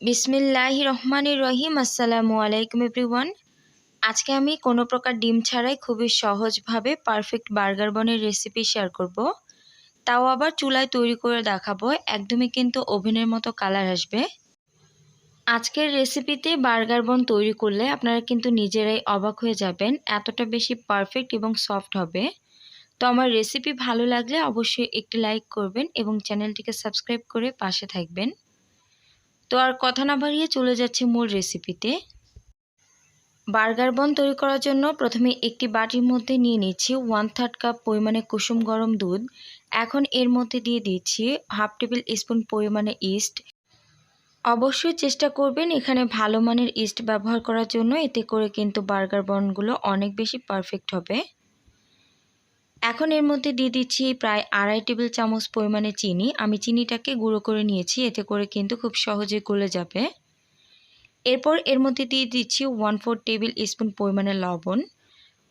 বিসমিল্লাহ রহমানির রহিম, আসসালামু আলাইকুম এভরিওয়ান। আজকে আমি কোনো প্রকার ডিম ছাড়াই খুবই সহজভাবে পারফেক্ট বার্গার বনের রেসিপি শেয়ার করব। তাও আবার চুলায় তৈরি করে দেখাবো, একদমই কিন্তু ওভেনের মতো কালার আসবে। আজকের রেসিপিতে বার্গার বন তৈরি করলে আপনারা কিন্তু নিজেরাই অবাক হয়ে যাবেন, এতটা বেশি পারফেক্ট এবং সফট হবে। তো আমার রেসিপি ভালো লাগলে অবশ্যই একটি লাইক করবেন এবং চ্যানেলটিকে সাবস্ক্রাইব করে পাশে থাকবেন। তো আর কথা না বাড়িয়ে চলে যাচ্ছে মূল রেসিপিতে বার্গার বন তৈরি করার জন্য প্রথমে একটি বাটির মধ্যে নিয়ে নিচ্ছি ওয়ান থার্ড কাপ পরিমাণে কুসুম গরম দুধ। এখন এর মধ্যে দিয়ে দিচ্ছি হাফ টেবিল স্পুন পরিমাণে ইস্ট অবশ্যই চেষ্টা করবেন এখানে ভালো মানের ইস্ট ব্যবহার করার জন্য, এতে করে কিন্তু বার্গার বনগুলো অনেক বেশি পারফেক্ট হবে। এখন এর মধ্যে দিয়ে দিচ্ছি প্রায় আড়াই টেবিল চামচ পরিমাণে চিনি। আমি চিনিটাকে গুঁড়ো করে নিয়েছি, এতে করে কিন্তু খুব সহজে গলে যাবে। এরপর এর মধ্যে দিয়ে দিচ্ছি ওয়ান ফোর টেবিল স্পুন পরিমাণে লবণ।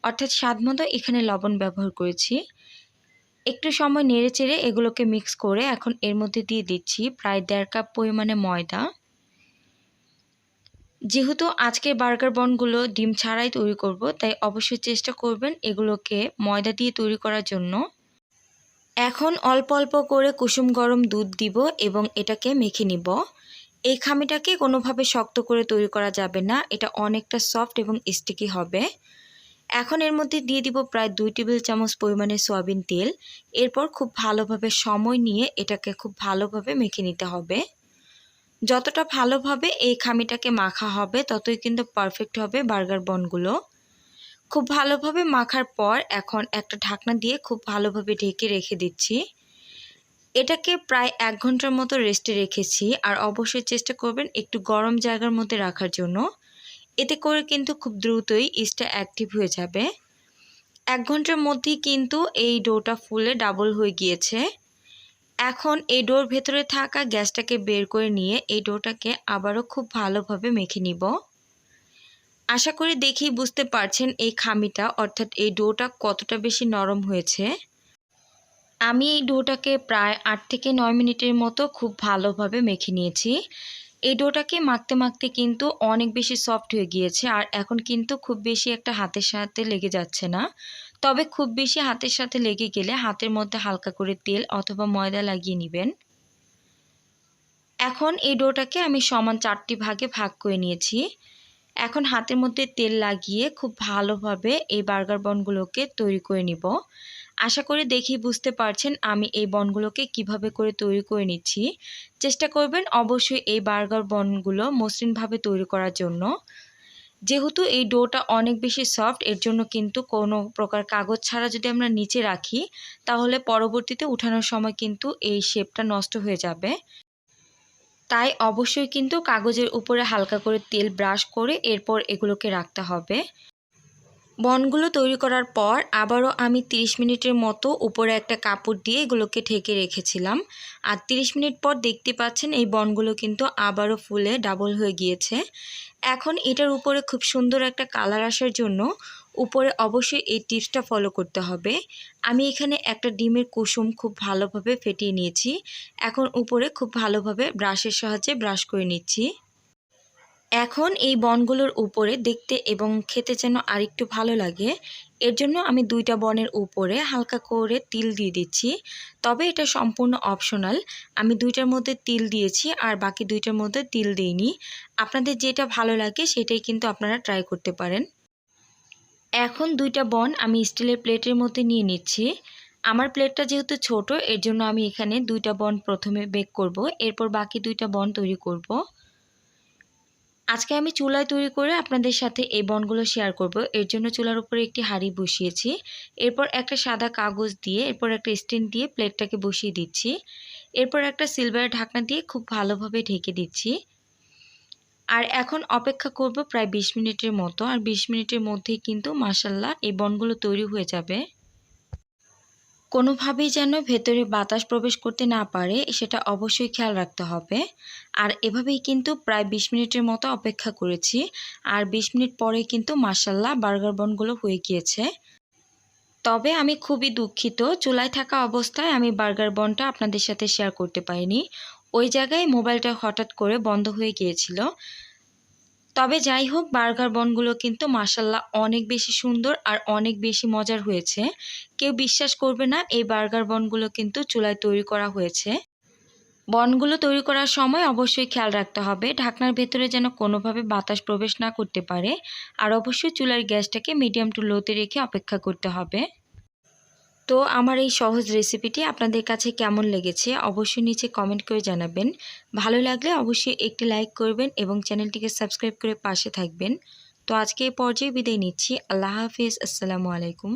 অর্থাৎ স্বাদ মতো এখানে লবণ ব্যবহার করেছি। একটু সময় নেড়ে চেড়ে এগুলোকে মিক্স করে এখন এর মধ্যে দিয়ে দিচ্ছি প্রায় দেড় কাপ পরিমাণে ময়দা। যেহেতু আজকে বার্গার বনগুলো ডিম ছাড়াই তৈরি করব, তাই অবশ্যই চেষ্টা করবেন এগুলোকে ময়দা দিয়ে তৈরি করার জন্য। এখন অল্প অল্প করে কুসুম গরম দুধ দিব এবং এটাকে মেখে নিব। এই খামিটাকে কোনোভাবে শক্ত করে তৈরি করা যাবে না, এটা অনেকটা সফট এবং স্টিকি হবে। এখন এর মধ্যে দিয়ে দিব প্রায় দুই টেবিল চামচ পরিমাণে সয়াবিন তেল। এরপর খুব ভালোভাবে সময় নিয়ে এটাকে খুব ভালোভাবে মেখে নিতে হবে। যতটা ভালোভাবে এই খামিটাকে মাখা হবে, ততই কিন্তু পারফেক্ট হবে বার্গার বনগুলো খুব ভালোভাবে মাখার পর এখন একটা ঢাকনা দিয়ে খুব ভালোভাবে ঢেকে রেখে দিচ্ছি। এটাকে প্রায় এক ঘণ্টার মতো রেস্টে রেখেছি আর অবশ্যই চেষ্টা করবেন একটু গরম জায়গার মধ্যে রাখার জন্য। এতে করে কিন্তু খুব দ্রুতই ইস্টটা অ্যাক্টিভ হয়ে যাবে। এক ঘণ্টার মধ্যেই কিন্তু এই ডোটা ফুলে ডাবল হয়ে গিয়েছে। এখন এই ডোর ভেতরে থাকা গ্যাসটাকে বের করে নিয়ে এই ডোটাকে আবারও খুব ভালোভাবে মেখে নিব। আশা করি দেখেই বুঝতে পারছেন এই খামিটা, অর্থাৎ এই ডোটা কতটা বেশি নরম হয়েছে। আমি এই ডোটাকে প্রায় আট থেকে নয় মিনিটের মতো খুব ভালোভাবে মেখে নিয়েছি। এই ডোটাকে মাখতে মাখতে কিন্তু অনেক বেশি সফট হয়ে গিয়েছে, আর এখন কিন্তু খুব বেশি একটা হাতের সাথে লেগে যাচ্ছে না। তবে খুব বেশি হাতের সাথে লেগে গেলে হাতের মধ্যে হালকা করে তেল অথবা ময়দা লাগিয়ে নেবেন। এখন এই ডোটাকে আমি সমান চারটি ভাগে ভাগ করে নিয়েছি। এখন হাতের মধ্যে তেল লাগিয়ে খুব ভালোভাবে এই বার্গার বনগুলোকে তৈরি করে নিব। আশা করি দেখি বুঝতে পারছেন আমি এই বনগুলোকে কীভাবে করে তৈরি করে নিচ্ছি। চেষ্টা করবেন অবশ্যই এই বার্গার বনগুলো মসৃণভাবে তৈরি করার জন্য। যেহেতু এই ডোটা অনেক বেশি সফট, এর জন্য কিন্তু কোনো প্রকার কাগজ ছাড়া যদি আমরা নিচে রাখি, তাহলে পরবর্তীতে উঠানোর সময় কিন্তু এই শেপটা নষ্ট হয়ে যাবে। তাই অবশ্যই কিন্তু কাগজের উপরে হালকা করে তেল ব্রাশ করে এরপর এগুলোকে রাখতে হবে। বনগুলো তৈরি করার পর আবারও আমি 30 মিনিটের মতো উপরে একটা কাপড় দিয়ে এগুলোকে ঢেকে রেখেছিলাম। আর 30 মিনিট পর দেখতে পাচ্ছেন এই বনগুলো কিন্তু আবারও ফুলে ডাবল হয়ে গিয়েছে। এখন এটার উপরে খুব সুন্দর একটা কালার আসার জন্য উপরে অবশ্যই এই টিপসটা ফলো করতে হবে। আমি এখানে একটা ডিমের কুসুম খুব ভালোভাবে ফেটিয়ে নিয়েছি। এখন উপরে খুব ভালোভাবে ব্রাশের সাহায্যে ব্রাশ করে নিচ্ছি। এখন এই বনগুলোর উপরে দেখতে এবং খেতে যেন আরেকটু ভালো লাগে, এর জন্য আমি দুইটা বনের উপরে হালকা করে তিল দিয়ে দিচ্ছি। তবে এটা সম্পূর্ণ অপশনাল আমি দুইটার মধ্যে তিল দিয়েছি আর বাকি দুইটার মধ্যে তিল দিইনি। আপনাদের যেটা ভালো লাগে সেটাই কিন্তু আপনারা ট্রাই করতে পারেন। এখন দুইটা বন আমি স্টিলের প্লেটের মধ্যে নিয়ে নিচ্ছি। আমার প্লেটটা যেহেতু ছোট, এর জন্য আমি এখানে দুইটা বন প্রথমে বেক করব, এরপর বাকি দুইটা বন তৈরি করব। আজকে আমি চুলায় তৈরি করে আপনাদের সাথে এই বনগুলো শেয়ার করব। এর জন্য চুলার উপরে একটি হাঁড়ি বসিয়েছি। এরপর একটা সাদা কাগজ দিয়ে, এরপর একটা স্ট্যান্ড দিয়ে প্লেটটাকে বসিয়ে দিচ্ছি। এরপর একটা সিলভারের ঢাকনা দিয়ে খুব ভালোভাবে ঢেকে দিচ্ছি। আর এখন অপেক্ষা করব প্রায় ২০ মিনিটের মতো। আর ২০ মিনিটের মধ্যেই কিন্তু মাসাল্লাহ এই বনগুলো তৈরি হয়ে যাবে। কোনোভাবেই যেন ভেতরে বাতাস প্রবেশ করতে না পারে, সেটা অবশ্যই খেয়াল রাখতে হবে। আর এভাবেই কিন্তু প্রায় ২০ মিনিটের মতো অপেক্ষা করেছি। আর ২০ মিনিট পরে কিন্তু মাসাল্লাহ বার্গার বনগুলো হয়ে গিয়েছে। তবে আমি খুবই দুঃখিত, চুলায় থাকা অবস্থায় আমি বার্গার বনটা আপনাদের সাথে শেয়ার করতে পারিনি। ওই জায়গায় মোবাইলটা হঠাৎ করে বন্ধ হয়ে গিয়েছিল। তবে যাই হোক বার্গার বনগুলো কিন্তু মাসাল্লাহ অনেক বেশি সুন্দর আর অনেক বেশি মজার হয়েছে। কেউ বিশ্বাস করবে না, এই বার্গার বনগুলো কিন্তু চুলায় তৈরি করা হয়েছে। বনগুলো তৈরি করার সময় অবশ্যই খেয়াল রাখতে হবে, ঢাকনার ভেতরে যেন কোনোভাবে বাতাস প্রবেশ না করতে পারে। আর অবশ্যই চুলার গ্যাসটাকে মিডিয়াম টু লোতে রেখে অপেক্ষা করতে হবে। তো আমার এই সহজ রেসিপিটি আপনাদের কাছে কেমন লেগেছে অবশ্যই নিচে কমেন্ট করে জানাবেন। ভালো লাগলে অবশ্যই একটি লাইক করবেন এবং চ্যানেলটিকে সাবস্ক্রাইব করে পাশে থাকবেন। তো আজকে এই পর্যায়ে বিদায় নিচ্ছি। আল্লাহ হাফিজ। আসসালামু আলাইকুম।